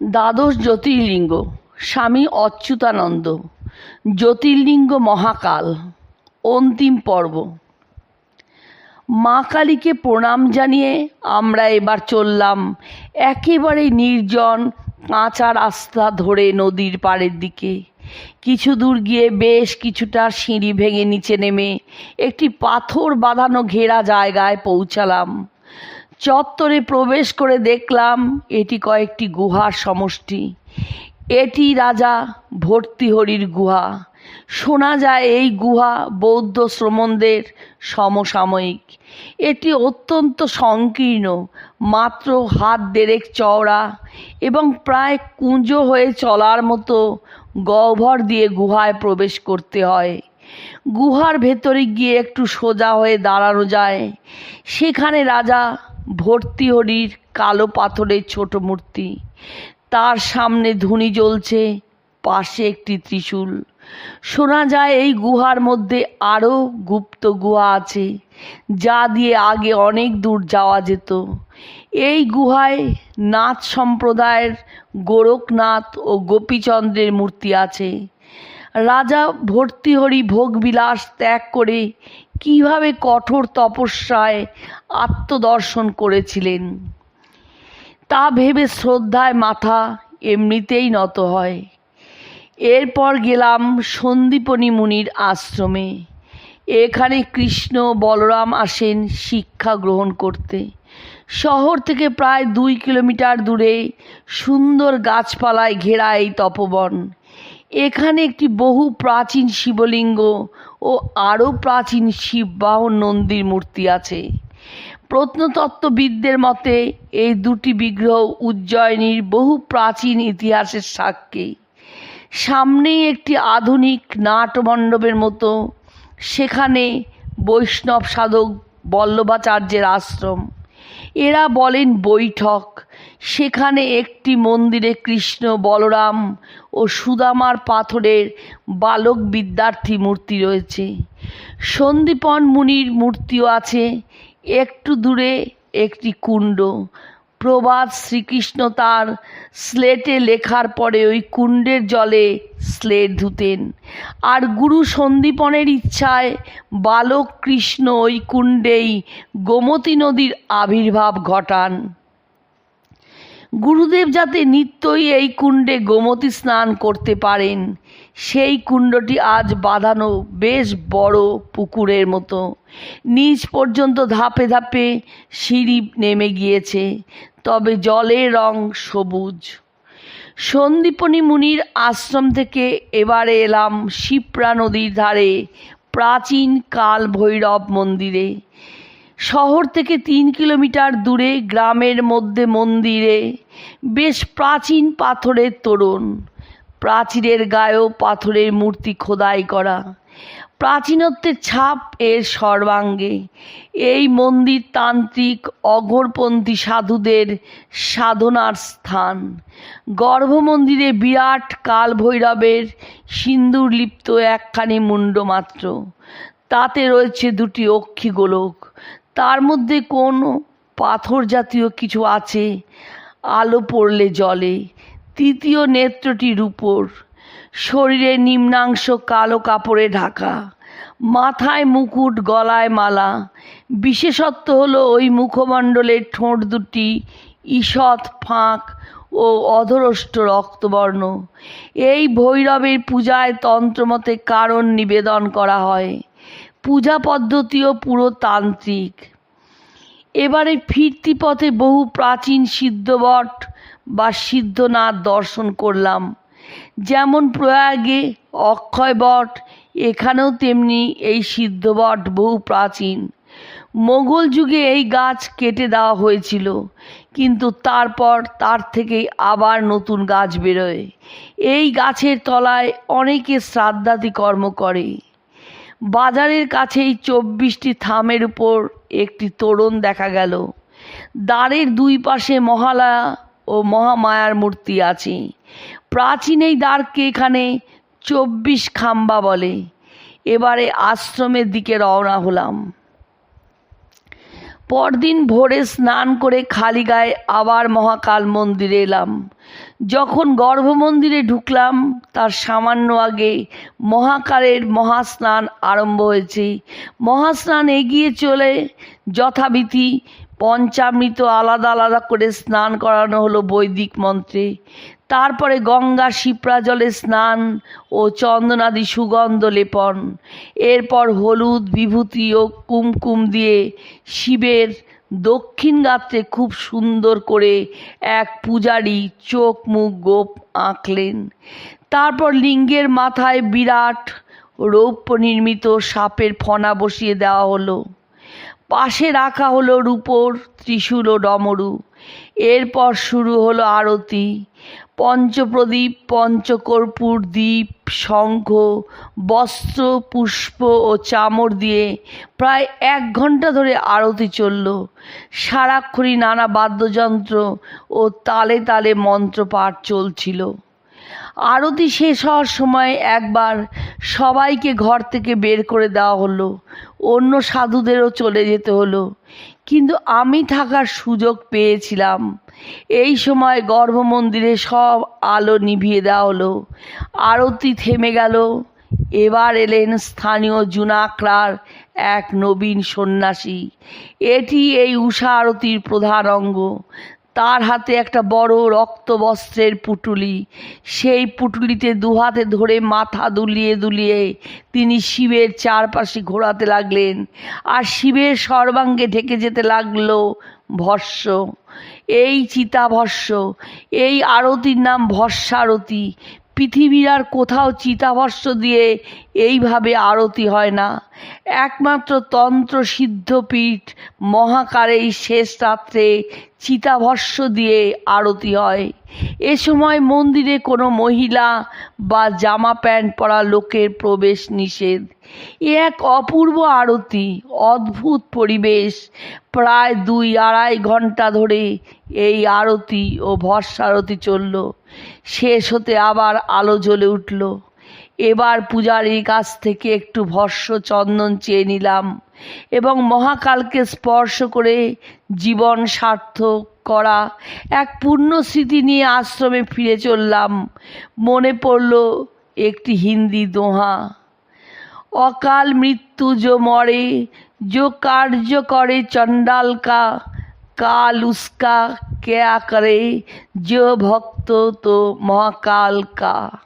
দ্বাদশ জ্যোতির্লিঙ্গ, স্বামী অচ্যুতানন্দ, জ্যোতির্লিঙ্গ মহাকাল, অন্তিম পর্ব। মা কালীকে প্রণাম জানিয়ে আমরা এবার চললাম একেবারে নির্জন কাঁচা রাস্তা ধরে নদীর পাড়ের দিকে। কিছু দূর গিয়ে বেশ কিছুটা সিঁড়ি ভেঙে নিচে নেমে একটি পাথর বাঁধানো ঘেরা জায়গায় পৌঁছালাম। চত্বরে প্রবেশ করে দেখলাম এটি কয়েকটি গুহার সমষ্টি। এটি রাজা ভর্তিহরির গুহা। শোনা যায় এই গুহা বৌদ্ধ শ্রমণদের সমসাময়িক। এটি অত্যন্ত সংকীর্ণ, মাত্র হাত দেড়েক চওড়া এবং প্রায় কুঁজো হয়ে চলার মতো গহ্বর দিয়ে গুহায় প্রবেশ করতে হয়। গুহার ভেতরে গিয়ে একটু সোজা হয়ে দাঁড়ানো যায়। সেখানে রাজা ভর্তিহরির কালো পাথরের ছোট মূর্তি। তার সামনে ধুনি জ্বলছে, পাশে একটি ত্রিশূল। শোনা যায় এই গুহার মধ্যে আরও গুপ্ত গুহা আছে, যা দিয়ে আগে অনেক দূর যাওয়া যেত। এই গুহায় নাথ সম্প্রদায়ের গোরখনাথ ও গোপীচন্দ্রের মূর্তি আছে। রাজা ভর্তিহরি ভোগবিলাস ত্যাগ করে কীভাবে কঠোর তপস্যায় আত্মদর্শন করেছিলেন? তা ভেবে শ্রদ্ধায় মাথা এমনিতেই নত হয়। এরপর গেলাম সন্দীপনী মুনির আশ্রমে। এখানে কৃষ্ণ বলরাম আসেন শিক্ষা গ্রহণ করতে। শহর থেকে প্রায় দুই কিলোমিটার দূরে সুন্দর গাছপালায় ঘেরা এই তপবন। এখানে একটি বহু প্রাচীন শিবলিঙ্গ ও আরও প্রাচীন শিববাহন নন্দীর মূর্তি আছে। প্রত্নতত্ত্ববিদদের মতে, এই দুটি বিগ্রহ উজ্জয়িনীর বহু প্রাচীন ইতিহাসের সাক্ষী। সামনেই একটি আধুনিক নাটমণ্ডপের মতো, সেখানে বৈষ্ণব সাধক বল্লভাচার্যের আশ্রম। এরা বলেন বৈঠক। সেখানে একটি মন্দিরে কৃষ্ণ, বলরাম ও সুদামার পাথরের বালক বিদ্যার্থী মূর্তি রয়েছে। সন্দীপন মুনির মূর্তিও আছে। একটু দূরে একটি কুণ্ড। প্রবাদ শ্রীকৃষ্ণ তার স্লেটে লেখার পরে ওই কুণ্ডের জলে স্লেট ধুতেন। আর গুরু সন্দীপনের ইচ্ছায় বালক কৃষ্ণ ওই কুণ্ডেই গোমতী নদীর আবির্ভাব ঘটান। গুরুদেব যাতে নিত্যই এই কুণ্ডে গোমতী স্নান করতে পারেন সেই কুণ্ডটি আজ বাঁধানো বেশ বড় পুকুরের মতো। নিচ পর্যন্ত ধাপে ধাপে সিঁড়ি নেমে গিয়েছে, তবে জলের রং সবুজ। সন্দীপনী মুনির আশ্রম থেকে এবারে এলাম শিপ্রা নদীর ধারে প্রাচীন কাল ভৈরব মন্দিরে। শহর থেকে তিন কিলোমিটার দূরে গ্রামের মধ্যে মন্দিরে, বেশ প্রাচীন পাথরের তোরণ। প্রাচীরের গায়েও পাথরের মূর্তি খোদাই করা। প্রাচীনত্বের ছাপ এর সর্বাঙ্গে। এই মন্দির তান্ত্রিক অঘোরপন্থী সাধুদের সাধনার স্থান। গর্ভমন্দিরে বিরাট কাল ভৈরবের সিন্দুর লিপ্ত একখানি মুণ্ড মাত্র। তাতে রয়েছে দুটি অক্ষী গোলক। তার মধ্যে কোন পাথর জাতীয় কিছু আছে? আলো পড়লে জলে। তৃতীয় নেত্রটির উপর। শরীরের নিম্নাংশ কালো কাপড়ে ঢাকা। মাথায় মুকুট, গলায় মালা। বিশেষত্ব হলো ওই মুখমণ্ডলের ঠোঁট দুটি ঈষৎ ফাঁক ও অধরষ্ট রক্তবর্ণ। এই ভৈরবের পূজায় তন্ত্রমতে কারণ নিবেদন করা হয়। পূজা পদ্ধতিও পুরো তান্ত্রিক। এবারে ফিরতি পথে বহু প্রাচীন সিদ্ধবট বা সিদ্ধনাথ দর্শন করলাম। যেমন প্রয়াগে অক্ষয়বট এখানেও তেমনি এই সিদ্ধবট বহু প্রাচীন। মোগল যুগে এই গাছ কেটে দেওয়া হয়েছিল, কিন্তু তারপর তার থেকেই আবার নতুন গাছ বেরোয়। এই গাছের তলায় অনেকে শ্রাদ্ধাদি কর্ম করে। বাজারের কাছেই চব্বিশটি থামের উপর একটি তোরণ দেখা গেল। দ্বারের দুই পাশে মহালয়া ও মহামায়ার মূর্তি আছে। প্রাচীন এই দ্বারকে এখানে চব্বিশ খাম্বা বলে। এবারে আশ্রমের দিকে রওনা হলাম। পরদিন ভোরে স্নান করে খালি গায়ে আবার মহাকাল মন্দিরে এলাম। যখন গর্ভ মন্দিরে ঢুকলাম, তার সামান্য আগে মহাকালের মহাস্নান আরম্ভ হয়েছে। মহাস্নান এগিয়ে চলে যথাবিধি পঞ্চামৃত আলাদা আলাদা করে স্নান করানো হলো বৈদিক মন্ত্রে। তারপরে গঙ্গা শিপ্রা জলে স্নান ও চন্দনাদি সুগন্ধ লেপন। এরপর হলুদ, বিভূতি ও কুমকুম দিয়ে শিবের দক্ষিণ গাত্রে খুব সুন্দর করে এক পূজারী চোখ মুখ গোপ আঁকলেন। তারপর লিঙ্গের মাথায় বিরাট রৌপ্য নির্মিত সাপের ফনা বসিয়ে দেওয়া হলো। পাশে রাখা হলো রূপোর ত্রিশূল ও ডমরু। এরপর শুরু হলো আরতি। পঞ্চপ্রদীপ, পঞ্চকর্পূর দ্বীপ, শঙ্খ, বস্ত্র, পুষ্প ও চামর দিয়ে প্রায় এক ঘণ্টা ধরে আরতি চলল। সারাক্ষণই নানা বাদ্যযন্ত্র ও তালে তালে মন্ত্রপাঠ চলছিল। আরতি শেষ হওয়ার সময় একবার সবাইকে ঘর থেকে বের করে দেওয়া হলো। অন্য সাধুদেরও চলে যেতে হলো। কিন্তু আমি থাকার সুযোগ পেয়েছিলাম। এই সময় গর্ভমন্দিরে সব আলো নিভিয়ে দেওয়া হলো। আরতি থেমে গেল। এবার এলেন স্থানীয় জুনাকড়ার এক নবীন সন্ন্যাসী। এটি এই উষা আরতির প্রধান অঙ্গ। তার হাতে একটা বড় রক্তবস্ত্রের পুটুলি। সেই পুটুলিতে দুহাতে ধরে মাথা দুলিয়ে দুলিয়ে তিনি শিবের চারপাশে ঘোরাতে লাগলেন আর শিবের সর্বাঙ্গে ঢেকে যেতে লাগল ভস্য। এই চিতাভস্য, এই আরতির নাম ভস্যারতি। পৃথিবীর আর কোথাও চিতাভস্য দিয়ে এইভাবে আরতি হয় না। একমাত্র তন্ত্র সিদ্ধপীঠ মহাকারেই শেষ রাত্রে চিতাভস্য দিয়ে আরতি হয়। এ সময় মন্দিরে কোনো মহিলা বা জামা প্যান্ট পরা লোকের প্রবেশ নিষেধ। এ এক অপূর্ব আরতি, অদ্ভুত পরিবেশ। প্রায় দুই আড়াই ঘণ্টা ধরে এই আরতি ও ভস্মারতি চলল। শেষ হতে আবার আলো জ্বলে উঠল। এবার পূজারীর কাছ থেকে একটু ভস্য চন্দন চেয়ে নিলাম এবং মহাকালকে স্পর্শ করে জীবন সার্থক করা এক পূর্ণ স্মৃতি নিয়ে আশ্রমে ফিরে চললাম। মনে পড়ল একটি হিন্দি দোহা। অকাল মৃত্যু যো মরে, যো কার্য করে চণ্ডালকা, কাল উস্কা কেয়া করে, যো ভক্ত তো মহাকাল কা